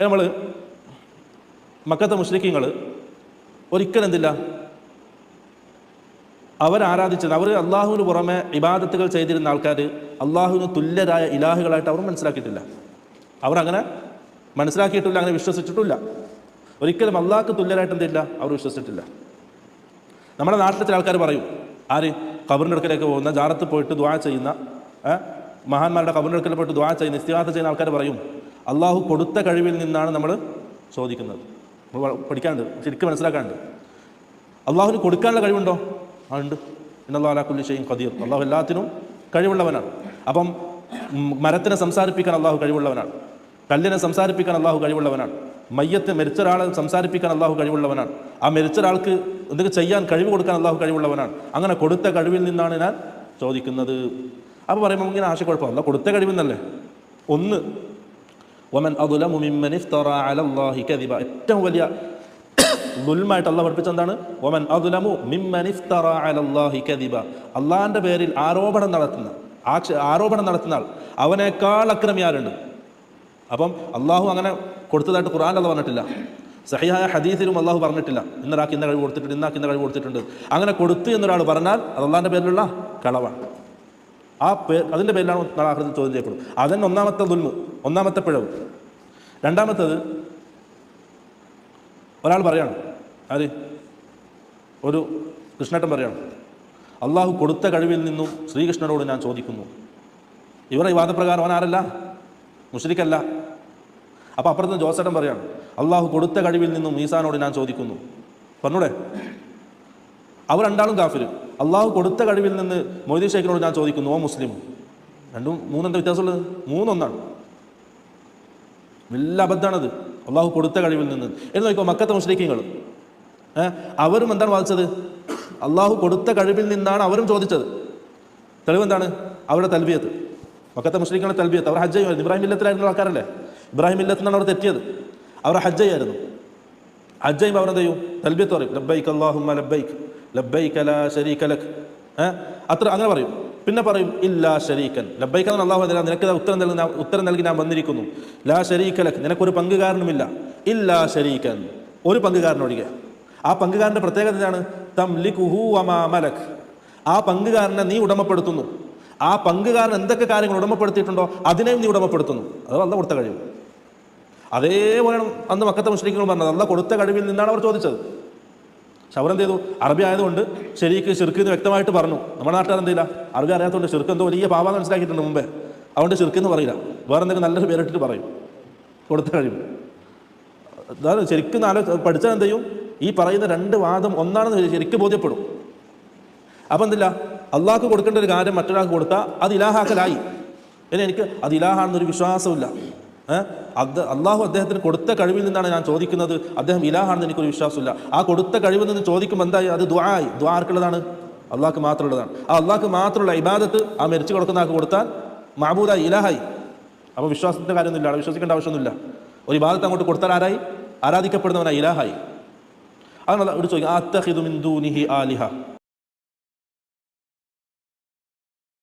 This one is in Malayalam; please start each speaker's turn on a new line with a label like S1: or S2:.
S1: നമ്മൾ മക്കത്തെ മുസ്ലിക്കീങ്ങൾ ഒരിക്കലും എന്തില്ല അവരാരാധിച്ചത് അവർ അള്ളാഹുവിന് പുറമെ ഇബാദത്തുകൾ ചെയ്തിരുന്ന ആൾക്കാർ അള്ളാഹുവിന് തുല്യരായ ഇലാഹുകളായിട്ട് അവർ മനസ്സിലാക്കിയിട്ടില്ല. അവർ അങ്ങനെ മനസ്സിലാക്കിയിട്ടില്ല അങ്ങനെ വിശ്വസിച്ചിട്ടില്ല. ഒരിക്കലും അള്ളാഹ്ക്ക് തുല്യരായിട്ട് എന്തില്ല? അവർ വിശ്വസിച്ചിട്ടില്ല. നമ്മുടെ നാട്ടിലെ ചില ആൾക്കാർ പറയും ആര് കബറിന്റെ അടുക്കലേക്ക് പോകുന്ന ജാറത്ത് പോയിട്ട് ദ്വാ ചെയ്യുന്ന മഹാന്മാരുടെ കബറിന്റെ അടുക്കൽ പോയിട്ട് ദ്വാ ചെയ്യുന്ന ഇസ്തിഹാസ ചെയ്യുന്ന ആൾക്കാർ പറയും അള്ളാഹു കൊടുത്ത കഴിവിൽ നിന്നാണ് നമ്മൾ ചോദിക്കുന്നത്. നമ്മൾ പഠിക്കാനുണ്ട്. ശരിക്കും മനസ്സിലാക്കാനുണ്ട്. അള്ളാഹുവിന് കൊടുക്കാനുള്ള കഴിവുണ്ടോ? ആ ഉണ്ട്. ഇന്നല്ലാഹുലി ഷെയ്യും ഖദീർ. അള്ളാഹു എല്ലാത്തിനും കഴിവുള്ളവനാണ്. അപ്പം മരത്തിനെ സംസാരിപ്പിക്കാൻ അള്ളാഹു കഴിവുള്ളവനാണ്. കല്ലിനെ സംസാരിപ്പിക്കാൻ അള്ളാഹു കഴിവുള്ളവനാണ്. മയ്യത്ത് മരിച്ച ഒരാളെ സംസാരിപ്പിക്കാൻ അള്ളാഹു കഴിവുള്ളവനാണ്. ആ മരിച്ച ഒരാൾക്ക് എന്തൊക്കെ ചെയ്യാൻ കഴിവ് കൊടുക്കാൻ അള്ളാഹു കഴിവുള്ളവനാണ്. അങ്ങനെ കൊടുത്ത കഴിവിൽ നിന്നാണ് ഞാൻ ചോദിക്കുന്നത്. അപ്പോൾ പറയുമ്പോൾ ഇങ്ങനെ ആശയക്കുഴപ്പമല്ല കൊടുത്ത കഴിവെന്നല്ലേ? ഒന്ന് ഒമൻ അതുലമു മിമ്മൻ ഇഫ്തറ അലല്ലാഹി കദിബ. ഏറ്റവും വലിയ ദുൽമായിട്ട് അള്ളാഹ് പഠിപ്പിച്ച എന്താണ്? ഒമൻ അതുലമു മിമ്മൻ ഇഫ്തറ അലല്ലാഹി കദിബ. അല്ലാഹുവിന്റെ പേരിൽ ആരോപണം നടത്തുന്ന ആരോപണം നടത്തുന്ന ആൾ. അവനേക്കാൾ അക്രമി ആരുണ്ട്? അപ്പം അള്ളാഹു അങ്ങനെ കൊടുത്തതായിട്ട് ഖുർആൻ അല്ല പറഞ്ഞിട്ടില്ല. സഹിയായ ഹദീസിലും അള്ളാഹു പറഞ്ഞിട്ടില്ല. ഇന്നൊരാൾക്ക് ഇന്ന കഴിവ് കൊടുത്തിട്ടുണ്ട് ഇന്നാക്ക് ഇന്ന കഴിവ് കൊടുത്തിട്ടുണ്ട്. അങ്ങനെ കൊടുത്തു എന്നൊരാൾ പറഞ്ഞാൽ അത് അള്ളാഹിന്റെ പേരിലുള്ള കളവാണ്. ആ പേർ അതിന്റെ പേരിലാണ് നാളെ ചോദ്യം ചെയ്യപ്പെടും അതന്നെ ഒന്നാമത്തെ ദുൽമു. ഒന്നാമത്തെ പിഴവ്. രണ്ടാമത്തത് ഒരാൾ പറയാണ് ആര്? ഒരു കൃഷ്ണേട്ടൻ പറയാണ് അള്ളാഹു കൊടുത്ത കഴിവിൽ നിന്നും ശ്രീകൃഷ്ണനോട് ഞാൻ ചോദിക്കുന്നു. ഇവരുടെ ഈ വാദപ്രകാരം അവൻ ആരല്ല? മുസ്ലിക്കല്ല അപ്പോൾ അപ്പുറത്ത് ജോസേട്ടൻ പറയാണ് അള്ളാഹു കൊടുത്ത കഴിവിൽ നിന്നും ഈസാനോട് ഞാൻ ചോദിക്കുന്നു. പറഞ്ഞൂടെ? അവർ രണ്ടാളും കാഫിർ അള്ളാഹു കൊടുത്ത കഴിവിൽ നിന്ന് മൊയ്തീഷേഖിനോട് ഞാൻ ചോദിക്കുന്നു ഓ മുസ്ലിം. രണ്ടും മൂന്നെന്താ വ്യത്യാസമുള്ളത്? മൂന്നൊന്നാണ്. വലിയ അബദ്ധമാണത്. അള്ളാഹു കൊടുത്ത കഴിവിൽ നിന്ന്. എന്ന് നോക്കിക്കോ മക്കത്തെ മുസ്ലിക്കീങ്ങൾ അവരും എന്താണ് വാദിച്ചത്? അള്ളാഹു കൊടുത്ത കഴിവിൽ നിന്നാണ് അവരും ചോദിച്ചത്. തെളിവ് എന്താണ്? അവരുടെ തൽബിയത്ത്. മക്കത്തെ മുസ്ലിങ്ങളുടെ തൽബിയത്ത്. അവർ ഹജ്ജ് ചെയ്യുമായിരുന്നു. ഇബ്രാഹിം ഇല്ലത്തിലായിരുന്ന ആൾക്കാരല്ലേ? ഇബ്രാഹിം ഇല്ലത്തിനാണ് അവർ തെറ്റിയത്. അവർ ഹജ്ജ് ചെയ്യായിരുന്നു. ഹജ്ജ് ചെയ്യുമ്പോൾ അവരെന്ത് ചെയ്യും? തൽബിയത്ത് പറയും. ലബ്ബൈക്ക് അള്ളാഹുമ്മ ലബ്ബൈക്ക് ലബ്ബൈക്ക് അല ഏഹ് അത്ര അങ്ങനെ പറയും. പിന്നെ പറയും ഇല്ലാ ഷരീഖൻ ലബൈക്കാൻ അള്ളാഹു തരാം നിനക്ക് ഉത്തരം നൽകുന്ന ഉത്തരം നൽകി ഞാൻ വന്നിരിക്കുന്നു. ലാ ശരീക ലക്. നിനക്കൊരു പങ്കുകാരനുമില്ല. ഇല്ലാ ഷരീഖൻ ഒരു പങ്കുകാരനൊഴികെ ആ പങ്കുകാരന്റെ പ്രത്യേകത എന്താണ്? തംലികുഹു വമാ മലക്. ആ പങ്കുകാരനെ നീ ഉടമപ്പെടുത്തുന്നു. ആ പങ്കുകാരൻ എന്തൊക്കെ കാര്യങ്ങൾ ഉടമപ്പെടുത്തിയിട്ടുണ്ടോ അതിനെയും നീ ഉടമപ്പെടുത്തുന്നു. അത് അല്ല കൊടുത്ത കഴിവ്. അതേപോലെയാണ് അന്ന് മക്കത്തെ മുസ്ലിങ്ങൾ പറഞ്ഞത്. അല്ല കൊടുത്ത കഴിവിൽ നിന്നാണ് അവർ ചോദിച്ചത്. പക്ഷെ അവരെന്ത് ചെയ്തു. അറബി ആയതുകൊണ്ട് ശരിക്ക് ശിർക്ക് എന്ന് വ്യക്തമായിട്ട് പറഞ്ഞു. നമ്മുടെ നാട്ടുകാർ എന്തില്ല അറബി അറിയാത്തതുകൊണ്ട് ശിർക്ക് എന്തോ വലിയ പാവാന്ന് മനസ്സിലാക്കിയിട്ടുണ്ട് മുമ്പേ. അതുകൊണ്ട് ശിർക്ക് എന്ന് പറയില്ല. വേറെ എന്തെങ്കിലും നല്ലൊരു പേരിട്ടിട്ട് പറയും. കൊടുത്ത കഴിവ്. അതാണ് ശരിക്കും നാല് പഠിച്ചാൽ എന്ത് ചെയ്യും? ഈ പറയുന്ന രണ്ട് വാദം ഒന്നാണെന്ന് ശരിക്കും ബോധ്യപ്പെടും. അപ്പം എന്തില്ല? അള്ളാഹ്ക്ക് കൊടുക്കേണ്ട ഒരു കാര്യം മറ്റൊരാൾക്ക് കൊടുത്താൽ അത് ഇലാഹാക്കലായി. പിന്നെ എനിക്ക് അത് ഇലാഹാണെന്നൊരു വിശ്വാസമില്ല അത് അള്ളാഹു അദ്ദേഹത്തിന് കൊടുത്ത കഴിവിൽ നിന്നാണ് ഞാൻ ചോദിക്കുന്നത്. അദ്ദേഹം ഇലാഹാണെന്ന് എനിക്കൊരു വിശ്വാസമില്ല. ആ കൊടുത്ത കഴിവിൽ നിന്ന് ചോദിക്കുമ്പോൾ എന്തായി? അത് ദ്വായി ദ്വാർക്കുള്ളതാണ് അള്ളാഹ്ക്ക് മാത്രമുള്ളതാണ്. ആ അള്ളാഹ്ക്ക് മാത്രമുള്ള ഇബാദത്ത് ആ മരിച്ചു കൊടുക്കുന്ന ആൾക്ക് കൊടുത്താൽ മാബൂദായി ഇലാഹായി. അപ്പോൾ വിശ്വാസത്തിന്റെ കാര്യമൊന്നുമില്ല. വിശ്വസിക്കേണ്ട ആവശ്യമൊന്നുമില്ല. ഒരു ഇബാദത്ത് അങ്ങോട്ട് കൊടുത്താൽ ആരായി? ആരാധിക്കപ്പെടുന്നവനായി ഇലാഹായി. അതാണ് ഇവിടെ ചോദിക്കുക ആത്തഹിദു നിഹി ആലിഹ.